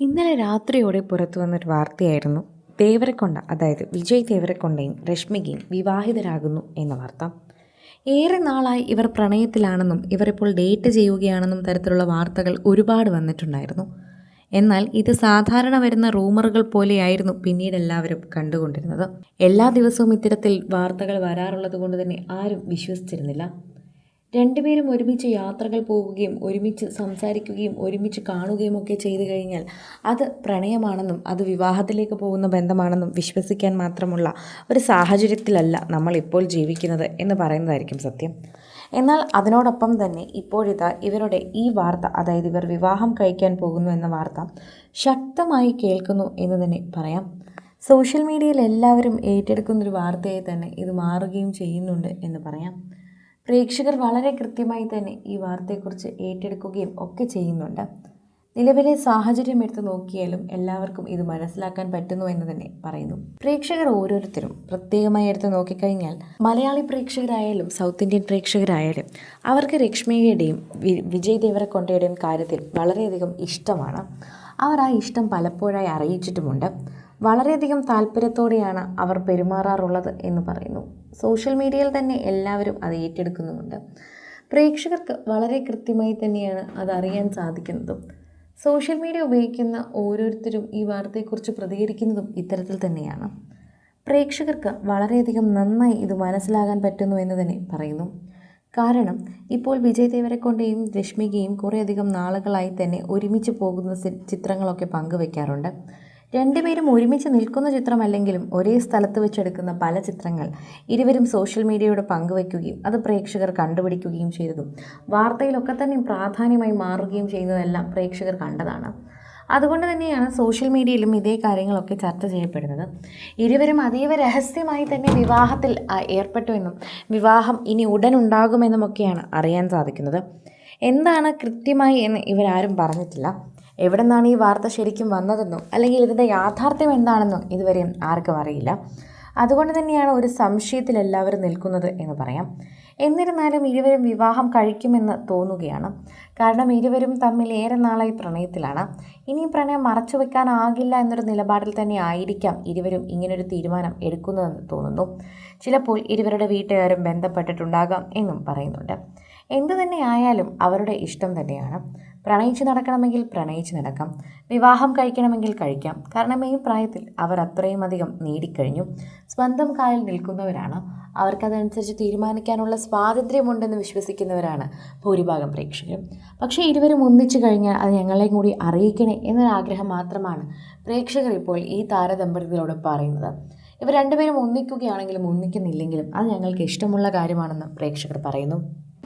ഇന്നലെ രാത്രിയോടെ പുറത്തു വന്നൊരു വാർത്തയായിരുന്നു. ദേവരക്കൊണ്ട അതായത് വിജയ് ദേവരക്കൊണ്ടയും രശ്മികയും വിവാഹിതരാകുന്നു എന്ന വാർത്ത. ഏറെ നാളായി ഇവർ പ്രണയത്തിലാണെന്നും ഇവരിപ്പോൾ ഡേറ്റ് ചെയ്യുകയാണെന്നും തരത്തിലുള്ള വാർത്തകൾ ഒരുപാട് വന്നിട്ടുണ്ടായിരുന്നു. എന്നാൽ ഇത് സാധാരണ വരുന്ന റൂമറുകൾ പോലെയായിരുന്നു പിന്നീട് എല്ലാവരും കണ്ടുകൊണ്ടിരുന്നത്. എല്ലാ ദിവസവും ഇത്തരത്തിൽ വാർത്തകൾ വരാറുള്ളത് കൊണ്ട് തന്നെ ആരും വിശ്വസിച്ചിരുന്നില്ല. രണ്ടുപേരും ഒരുമിച്ച് യാത്രകൾ പോവുകയും ഒരുമിച്ച് സംസാരിക്കുകയും ഒരുമിച്ച് കാണുകയും ഒക്കെ ചെയ്തു കഴിഞ്ഞാൽ അത് പ്രണയമാണെന്നും അത് വിവാഹത്തിലേക്ക് പോകുന്ന ബന്ധമാണെന്നും വിശ്വസിക്കാൻ മാത്രമുള്ള ഒരു സാഹചര്യത്തിലല്ല നമ്മൾ ഇപ്പോൾ ജീവിക്കുന്നത് എന്ന് പറയുന്നതായിരിക്കും സത്യം. എന്നാൽ അതിനോടൊപ്പം തന്നെ ഇപ്പോഴിതാ ഇവരുടെ ഈ വാർത്ത അതായത് ഇവർ വിവാഹം കഴിക്കാൻ പോകുന്നു എന്ന വാർത്ത ശക്തമായി കേൾക്കുന്നു എന്ന് തന്നെ പറയാം. സോഷ്യൽ മീഡിയയിൽ എല്ലാവരും ഏറ്റെടുക്കുന്നൊരു വാർത്തയായി തന്നെ ഇത് മാറുകയും ചെയ്യുന്നുണ്ട് എന്ന് പറയാം. പ്രേക്ഷകർ വളരെ കൃത്യമായി തന്നെ ഈ വാർത്തയെക്കുറിച്ച് ഏറ്റെടുക്കുകയും ഒക്കെ ചെയ്യുന്നുണ്ട്. നിലവിലെ സാഹചര്യം എടുത്ത് നോക്കിയാലും എല്ലാവർക്കും ഇത് മനസ്സിലാക്കാൻ പറ്റുന്നു എന്ന് തന്നെ പറയുന്നു. പ്രേക്ഷകർ ഓരോരുത്തരും പ്രത്യേകമായി എടുത്ത് നോക്കിക്കഴിഞ്ഞാൽ മലയാളി പ്രേക്ഷകരായാലും സൗത്ത് ഇന്ത്യൻ പ്രേക്ഷകരായാലും അവർക്ക് രക്ഷ്മിയുടെയും വിജയ് ദേവരക്കൊണ്ടയുടെയും കാര്യത്തിൽ വളരെയധികം ഇഷ്ടമാണ്. അവർ ആ ഇഷ്ടം പലപ്പോഴായി അറിയിച്ചിട്ടുമുണ്ട്. വളരെയധികം താല്പര്യത്തോടെയാണ് അവർ പെരുമാറാറുള്ളത് എന്ന് പറയുന്നു. സോഷ്യൽ മീഡിയയിൽ തന്നെ എല്ലാവരും അത് ഏറ്റെടുക്കുന്നുമുണ്ട്. പ്രേക്ഷകർക്ക് വളരെ കൃത്യമായി തന്നെയാണ് അത് അറിയാൻ സാധിക്കുന്നതും. സോഷ്യൽ മീഡിയ ഉപയോഗിക്കുന്ന ഓരോരുത്തരും ഈ വാർത്തയെക്കുറിച്ച് പ്രതികരിക്കുന്നതും ഇത്തരത്തിൽ തന്നെയാണ്. പ്രേക്ഷകർക്ക് വളരെയധികം നന്നായി ഇത് മനസ്സിലാകാൻ പറ്റുന്നു എന്ന് തന്നെ പറയുന്നു. കാരണം ഇപ്പോൾ വിജയ് ദേവരെക്കൊണ്ടേയും രശ്മികയും കുറേയധികം നാളുകളായി തന്നെ ഒരുമിച്ച് പോകുന്ന ചിത്രങ്ങളൊക്കെ പങ്കുവെക്കാറുണ്ട്. രണ്ടുപേരും ഒരുമിച്ച് നിൽക്കുന്ന ചിത്രമല്ലെങ്കിലും ഒരേ സ്ഥലത്ത് വെച്ചെടുക്കുന്ന പല ചിത്രങ്ങൾ ഇരുവരും സോഷ്യൽ മീഡിയയോട് പങ്കുവെക്കുകയും അത് പ്രേക്ഷകർ കണ്ടുപിടിക്കുകയും ചെയ്തതും. വാർത്തയിലൊക്കെ തന്നെ പ്രാധാന്യമായി മാറുകയും ചെയ്യുന്നതെല്ലാം പ്രേക്ഷകർ കണ്ടതാണ്. അതുകൊണ്ട് തന്നെയാണ് സോഷ്യൽ മീഡിയയിലും ഇതേ കാര്യങ്ങളൊക്കെ ചർച്ച ചെയ്യപ്പെടുന്നത്. ഇരുവരും അതീവ രഹസ്യമായി തന്നെ വിവാഹത്തിൽ ഏർപ്പെട്ടു എന്നും വിവാഹം ഇനി ഉടൻ ഉണ്ടാകുമെന്നുമൊക്കെയാണ് അറിയാൻ സാധിക്കുന്നത്. എന്താണ് കൃത്യമായി എന്ന് ഇവരാരും പറഞ്ഞിട്ടില്ല. എവിടെ നിന്നാണ് ഈ വാർത്ത ശരിക്കും വന്നതെന്നോ അല്ലെങ്കിൽ ഇതിന്റെ യാഥാർത്ഥ്യം എന്താണെന്നോ ഇതുവരെയും ആർക്കും അറിയില്ല. അതുകൊണ്ട് തന്നെയാണ് ഒരു സംശയത്തിൽ എല്ലാവരും നിൽക്കുന്നത് എന്ന് പറയാം. എന്നിരുന്നാലും ഇരുവരും വിവാഹം കഴിക്കുമെന്ന് തോന്നുകയാണ്. കാരണം ഇരുവരും തമ്മിൽ ഏറെ നാളായി പ്രണയത്തിലാണ്. ഇനി പ്രണയം മറച്ചു വെക്കാനാകില്ല എന്നൊരു നിലപാടിൽ തന്നെ ആയിരിക്കാം ഇരുവരും ഇങ്ങനൊരു തീരുമാനം എടുക്കുന്നതെന്ന് തോന്നുന്നു. ചിലപ്പോൾ ഇരുവരുടെ വീട്ടുകാരും ബന്ധപ്പെട്ടിട്ടുണ്ടാകാം എന്നും പറയുന്നുണ്ട്. എന്തു തന്നെ ആയാലും അവരുടെ ഇഷ്ടം തന്നെയാണ്. പ്രണയിച്ച് നടക്കണമെങ്കിൽ പ്രണയിച്ച് നടക്കാം. വിവാഹം കഴിക്കണമെങ്കിൽ കഴിക്കാം. കാരണം ഈ പ്രായത്തിൽ അവർ അത്രയും അധികം നേടിക്കഴിഞ്ഞു. സ്വന്തം കാലിൽ നിൽക്കുന്നവരാണ്. അവർക്കതനുസരിച്ച് തീരുമാനിക്കാനുള്ള സ്വാതന്ത്ര്യമുണ്ടെന്ന് വിശ്വസിക്കുന്നവരാണ് ഭൂരിഭാഗം പ്രേക്ഷകരും. പക്ഷേ ഇരുവരും ഒന്നിച്ചു കഴിഞ്ഞാൽ അത് ഞങ്ങളെയും കൂടി അറിയിക്കണേ എന്നൊരാഗ്രഹം മാത്രമാണ് പ്രേക്ഷകർ ഇപ്പോൾ ഈ താരദമ്പതികളോട് പറയുന്നത്. ഇവർ രണ്ടുപേരും ഒന്നിക്കുകയാണെങ്കിലും ഒന്നിക്കുന്നില്ലെങ്കിലും അത് ഞങ്ങൾക്ക് ഇഷ്ടമുള്ള കാര്യമാണെന്ന് പ്രേക്ഷകർ പറയുന്നു.